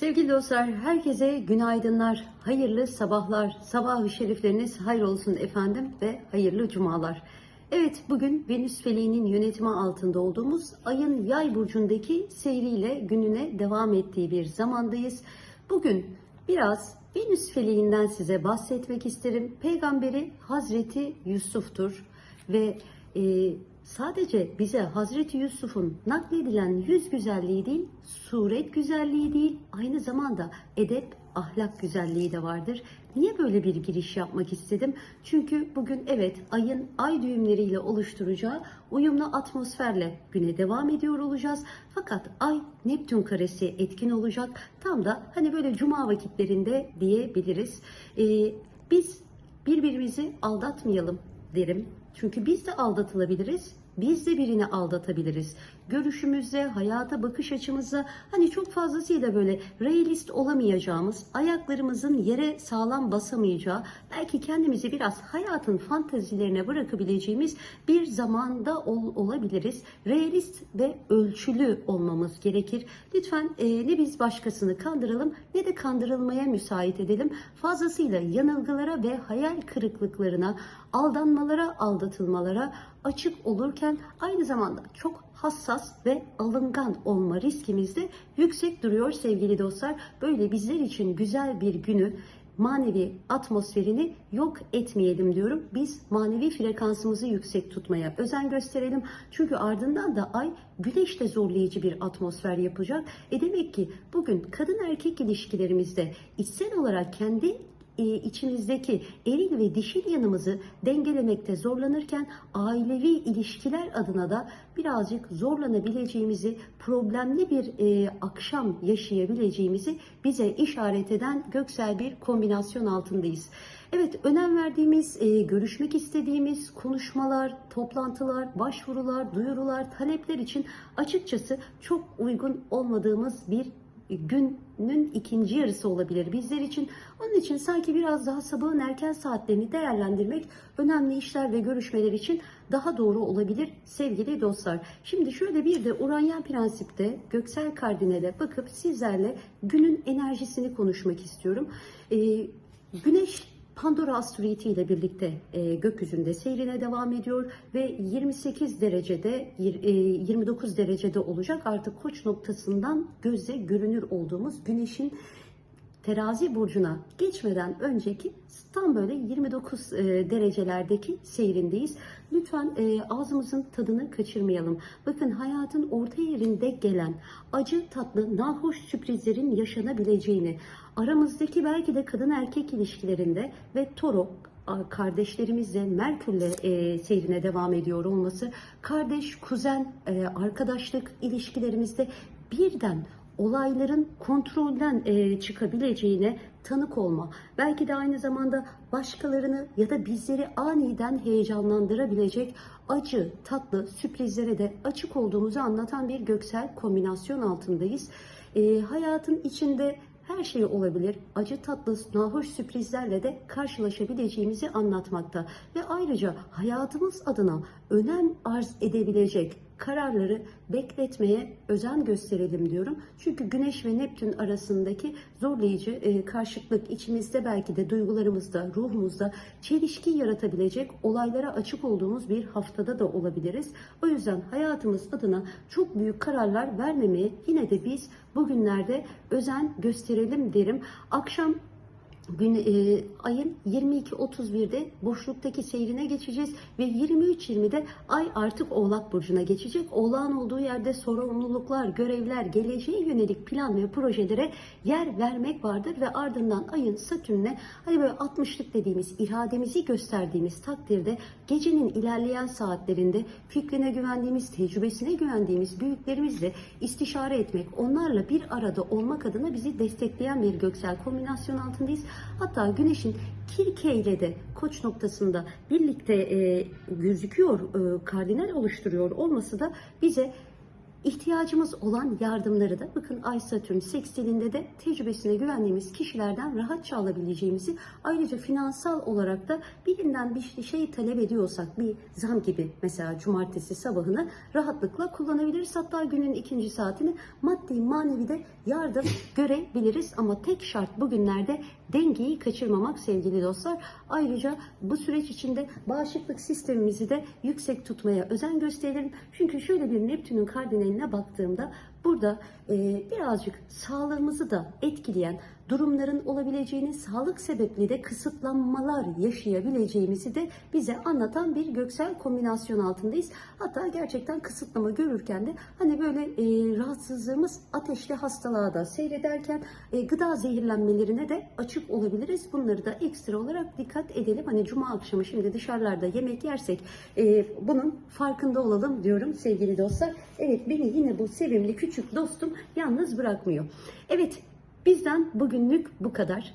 Sevgili dostlar, herkese günaydınlar, hayırlı sabahlar, sabah-ı şerifleriniz hayır olsun efendim ve hayırlı cumalar. Evet, bugün Venüs feleğinin yönetimi altında olduğumuz ayın yay burcundaki seyriyle gününe devam ettiği bir zamandayız. Bugün biraz Venüs feleğinden size bahsetmek isterim. Peygamberi Hazreti Yusuf'tur ve e, sadece bize Hazreti Yusuf'un nakledilen yüz güzelliği değil, suret güzelliği değil, aynı zamanda edep, ahlak güzelliği de vardır. Niye böyle bir giriş yapmak istedim? Çünkü bugün evet ayın ay düğümleriyle oluşturacağı uyumlu atmosferle güne devam ediyor olacağız. Fakat ay Neptün karesi etkin olacak. Tam da hani böyle cuma vakitlerinde diyebiliriz. Ee, biz birbirimizi aldatmayalım derim. Çünkü biz de aldatılabiliriz. Biz de birini aldatabiliriz. Görüşümüzde, hayata bakış açımızda hani çok fazlasıyla böyle realist olamayacağımız, ayaklarımızın yere sağlam basamayacağı, belki kendimizi biraz hayatın fantazilerine bırakabileceğimiz bir zamanda ol- olabiliriz. Realist ve ölçülü olmamız gerekir. Lütfen e, ne biz başkasını kandıralım ne de kandırılmaya müsait edelim. Fazlasıyla yanılgılara ve hayal kırıklıklarına, aldanmalara, aldatılmalara açık olurken aynı zamanda çok hassas ve alıngan olma riskimiz de yüksek duruyor sevgili dostlar. Böyle bizler için güzel bir günü manevi atmosferini yok etmeyelim diyorum. Biz manevi frekansımızı yüksek tutmaya özen gösterelim. Çünkü ardından da ay güneşte zorlayıcı bir atmosfer yapacak. E demek ki bugün kadın erkek ilişkilerimizde içsel olarak kendi e, içimizdeki eril ve dişil yanımızı dengelemekte zorlanırken ailevi ilişkiler adına da birazcık zorlanabileceğimizi, problemli bir e, akşam yaşayabileceğimizi bize işaret eden göksel bir kombinasyon altındayız. Evet, önem verdiğimiz, e, görüşmek istediğimiz konuşmalar, toplantılar, başvurular, duyurular, talepler için açıkçası çok uygun olmadığımız bir günün ikinci yarısı olabilir bizler için. Onun için sanki biraz daha sabahın erken saatlerini değerlendirmek önemli işler ve görüşmeler için daha doğru olabilir sevgili dostlar. Şimdi şöyle bir de Uranyen prensipte göksel kardinale bakıp sizlerle günün enerjisini konuşmak istiyorum. Ee, güneş Pandora asteroidi ile birlikte e, gökyüzünde seyrine devam ediyor ve 28 derecede e, 29 derecede olacak. Artık koç noktasından göze görünür olduğumuz güneşin terazi burcuna geçmeden önceki tam böyle 29 e, derecelerdeki seyrindeyiz. Lütfen e, ağzımızın tadını kaçırmayalım. Bakın hayatın orta yerinde gelen acı tatlı nahoş sürprizlerin yaşanabileceğini, aramızdaki belki de kadın erkek ilişkilerinde ve toro kardeşlerimizle Merkür'le e, seyrine devam ediyor olması, kardeş, kuzen, e, arkadaşlık ilişkilerimizde birden olayların kontrolden e, çıkabileceğine tanık olma. Belki de aynı zamanda başkalarını ya da bizleri aniden heyecanlandırabilecek acı, tatlı sürprizlere de açık olduğumuzu anlatan bir göksel kombinasyon altındayız. E, hayatın içinde her şey olabilir. Acı tatlı, nahoş sürprizlerle de karşılaşabileceğimizi anlatmakta. Ve ayrıca hayatımız adına önem arz edebilecek kararları bekletmeye özen gösterelim diyorum. Çünkü Güneş ve Neptün arasındaki zorlayıcı e, karşıtlık içimizde belki de duygularımızda, ruhumuzda çelişki yaratabilecek olaylara açık olduğumuz bir haftada da olabiliriz. O yüzden hayatımız adına çok büyük kararlar vermemeye yine de biz bugünlerde özen gösterelim derim. Akşam gün e, ayın 22-31'de boşluktaki seyrine geçeceğiz ve 23-20'de ay artık Oğlak burcuna geçecek. Oğlağın olduğu yerde sorumluluklar, görevler, geleceğe yönelik plan ve projelere yer vermek vardır ve ardından ayın Satürn'e hani böyle 60'lık dediğimiz irademizi gösterdiğimiz takdirde gecenin ilerleyen saatlerinde fikrine güvendiğimiz, tecrübesine güvendiğimiz büyüklerimizle istişare etmek, onlarla bir arada olmak adına bizi destekleyen bir göksel kombinasyon altındayız. Hatta Güneş'in Kirke ile de Koç noktasında birlikte e, gözüküyor, e, kardinal oluşturuyor olması da bize ihtiyacımız olan yardımları da bakın Ay Satürn sekstilinde de tecrübesine güvendiğimiz kişilerden rahatça alabileceğimizi ayrıca finansal olarak da birinden bir şey talep ediyorsak bir zam gibi mesela cumartesi sabahını rahatlıkla kullanabiliriz. Hatta günün ikinci saatini maddi manevi de yardım görebiliriz ama tek şart bugünlerde dengeyi kaçırmamak sevgili dostlar. Ayrıca bu süreç içinde bağışıklık sistemimizi de yüksek tutmaya özen gösterelim. Çünkü şöyle bir Neptün'ün kardinaline baktığımda burada e, birazcık sağlığımızı da etkileyen durumların olabileceğini, sağlık sebepli de kısıtlanmalar yaşayabileceğimizi de bize anlatan bir göksel kombinasyon altındayız. Hatta gerçekten kısıtlama görürken de hani böyle e, rahatsızlığımız ateşli hastalığa da seyrederken e, gıda zehirlenmelerine de açık olabiliriz. Bunları da ekstra olarak dikkat edelim. Hani cuma akşamı şimdi dışarılarda yemek yersek e, bunun farkında olalım diyorum sevgili dostlar. Evet beni yine bu sevimli küçük dostum yalnız bırakmıyor. Evet Bizden bugünlük bu kadar.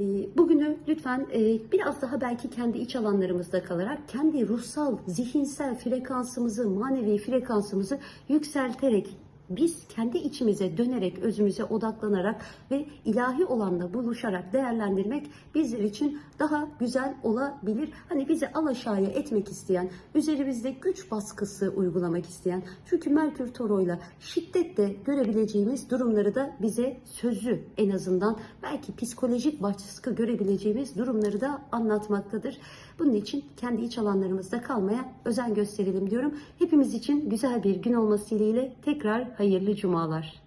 Ee, Bugünü lütfen e, biraz daha belki kendi iç alanlarımızda kalarak kendi ruhsal, zihinsel frekansımızı, manevi frekansımızı yükselterek biz kendi içimize dönerek, özümüze odaklanarak ve ilahi olanla buluşarak değerlendirmek bizler için daha güzel olabilir. Hani bizi alaşağıya etmek isteyen, üzerimizde güç baskısı uygulamak isteyen, çünkü Merkür Toro'yla şiddetle görebileceğimiz durumları da bize sözü en azından belki psikolojik baskı görebileceğimiz durumları da anlatmaktadır. Bunun için kendi iç alanlarımızda kalmaya özen gösterelim diyorum. Hepimiz için güzel bir gün olması dileğiyle tekrar hayırlı cumalar.